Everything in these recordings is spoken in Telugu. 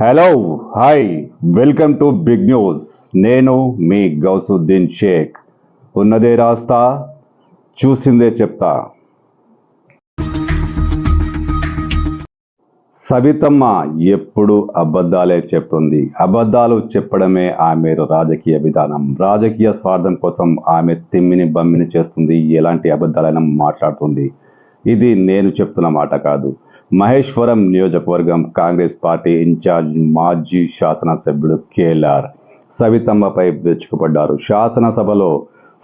Hello hi welcome to big news నేను మీ గౌసుద్దీన్ షేక్. ఉన్నదే రాస్తా చూసిందే చెప్తా. సవితమ్మ ఎప్పుడు అబద్ధాలే చెప్తుంది. అబద్ధాలు చెప్పడమే ఆమె రాజకీయ విధానం. రాజకీయ స్వార్థం కోసం ఆమె తిమ్మిని బమ్మిని చేస్తుంది. ఎలాంటి అబద్ధాలైనా మాట్లాడుతుంది. ఇది నేను చెప్తున్న మాట కాదు. మహేశ్వరం నియోజకవర్గం కాంగ్రెస్ పార్టీ ఇన్ఛార్జ్ మాజీ శాసనసభ్యుడు కేఎల్ఆర్ సవితమ్మపై విరుచుకుపడ్డారు. శాసనసభలో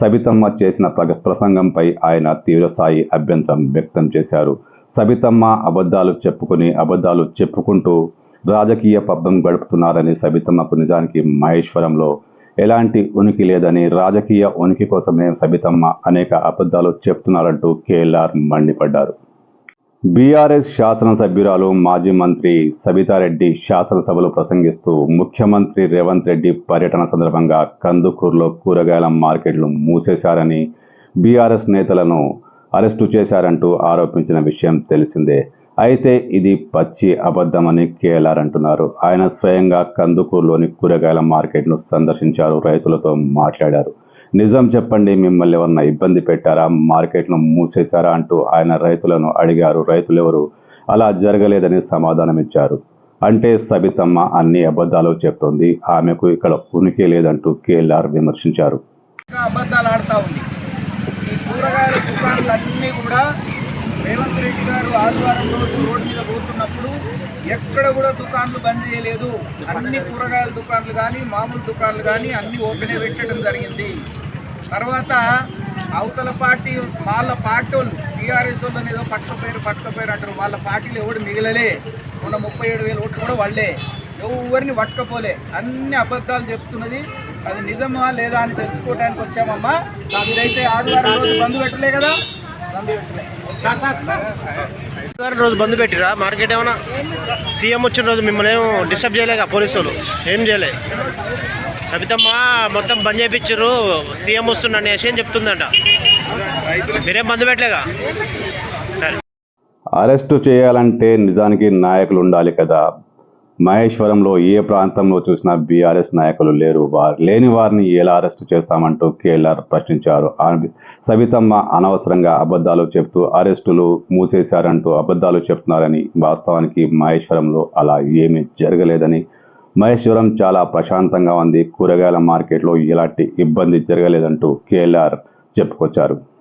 సవితమ్మ చేసిన ప్రసంగంపై ఆయన తీవ్రస్థాయి అభ్యంతరం వ్యక్తం చేశారు. సవితమ్మ అబద్ధాలు చెప్పుకుని అబద్ధాలు చెప్పుకుంటూ రాజకీయ పబ్బం గడుపుతున్నారని సవితమ్మకు నిజానికి మహేశ్వరంలో ఎలాంటి ఉనికి లేదని రాజకీయ ఉనికి కోసమే సబితమ్మ అనేక అబద్ధాలు చెప్తున్నారంటూ కేఎల్ఆర్ మండిపడ్డారు. బీఆర్ఎస్ శాసనసభ్యురాలు మాజీ మంత్రి సబితారెడ్డి శాసనసభలో ప్రసంగిస్తూ ముఖ్యమంత్రి రేవంత్ రెడ్డి పర్యటన సందర్భంగా కందుకూరులో కూరగాయల మార్కెట్లు మూసేశారని బీఆర్ఎస్ నేతలను అరెస్టు చేశారంటూ ఆరోపించిన విషయం తెలిసిందే. అయితే ఇది పచ్చి అబద్ధమని కేఎల్ఆర్ అంటున్నారు. ఆయన స్వయంగా కందుకూరులోని కూరగాయల మార్కెట్ను సందర్శించారు రైతులతో మాట్లాడారు. నిజం చెప్పండి మిమ్మల్ని ఏమన్నా ఇబ్బంది పెట్టారా మార్కెట్ను మూసేశారా అంటూ ఆయన రైతులను అడిగారు. రైతులు ఎవరు అలా జరగలేదని సమాధానం ఇచ్చారు. అంటే సబితమ్మ అన్ని అబద్ధాలు చెప్తోంది. ఆమెకు ఇక్కడ ఉనికి లేదంటూ కేఎల్ఆర్ విమర్శించారు. అబద్ధాలు ఆడుతూ ఉంది. ఈ కూరగాయల దుకాణాలన్నీ కూడా రేవంత్ రెడ్డి గారు ఆదివారం రోజు రోడ్డు మీద పోతున్నప్పుడు ఎక్కడ కూడా దుకాన్లు బంద్ చేయలేదు. అన్ని కూరగాయల దుకాన్లు కానీ మామూలు దుకాన్లు కానీ అన్ని ఓపెన్ పెట్టడం జరిగింది. తర్వాత అవతల పార్టీ వాళ్ళ పార్టీ వాళ్ళు టీఆర్ఎస్ వాళ్ళని ఏదో పట్టుకపోయారు పట్టుకపోయారు అంటారు. వాళ్ళ పార్టీలు ఎవడు మిగిలలే. మొన్న ముప్పై ఏడు వేల ఓట్లు కూడా వాళ్ళే. ఎవరిని పట్టుకపోలే. అన్ని అబద్ధాలు చెప్తున్నది. అది నిజమా లేదా అని తెలుసుకోవడానికి వచ్చామమ్మా. ఇదైతే ఆదివారం రోజు బంద్ పెట్టలే కదా. ఆదివారం రోజు బంద్ పెట్టిరా? మార్కెట్ ఏమైనా సీఎం వచ్చిన రోజు మిమ్మల్ని ఏం డిస్టర్బ్ చేయలేక పోలీసు వాళ్ళు? ఏం చేయలే? సబితమ్మ మొత్తం బంద్ చేయించారు సీఎం వస్తున్నా అనేసి అని చెప్తుందంట. మీరేం బంద్ పెట్టలేగా సరే. అరెస్టు చేయాలంటే నిజానికి నాయకులు ఉండాలి కదా. మహేశ్వరంలో ఏ ప్రాంతంలో చూసినా బీఆర్ఎస్ నాయకులు లేరు. వారు లేని వారిని ఎలా అరెస్టు చేస్తామంటూ కేఎల్ఆర్ ప్రశ్నించారు. సబితమ్మ అనవసరంగా అబద్ధాలు చెప్తూ అరెస్టులు మూసేశారంటూ అబద్ధాలు చెప్తున్నారని వాస్తవానికి మహేశ్వరంలో అలా ఏమీ జరగలేదని మహేశ్వరం చాలా ప్రశాంతంగా ఉంది. కూరగాయల మార్కెట్లో ఎలాంటి ఇబ్బంది జరగలేదంటూ కేఎల్ఆర్ చెప్పుకొచ్చారు.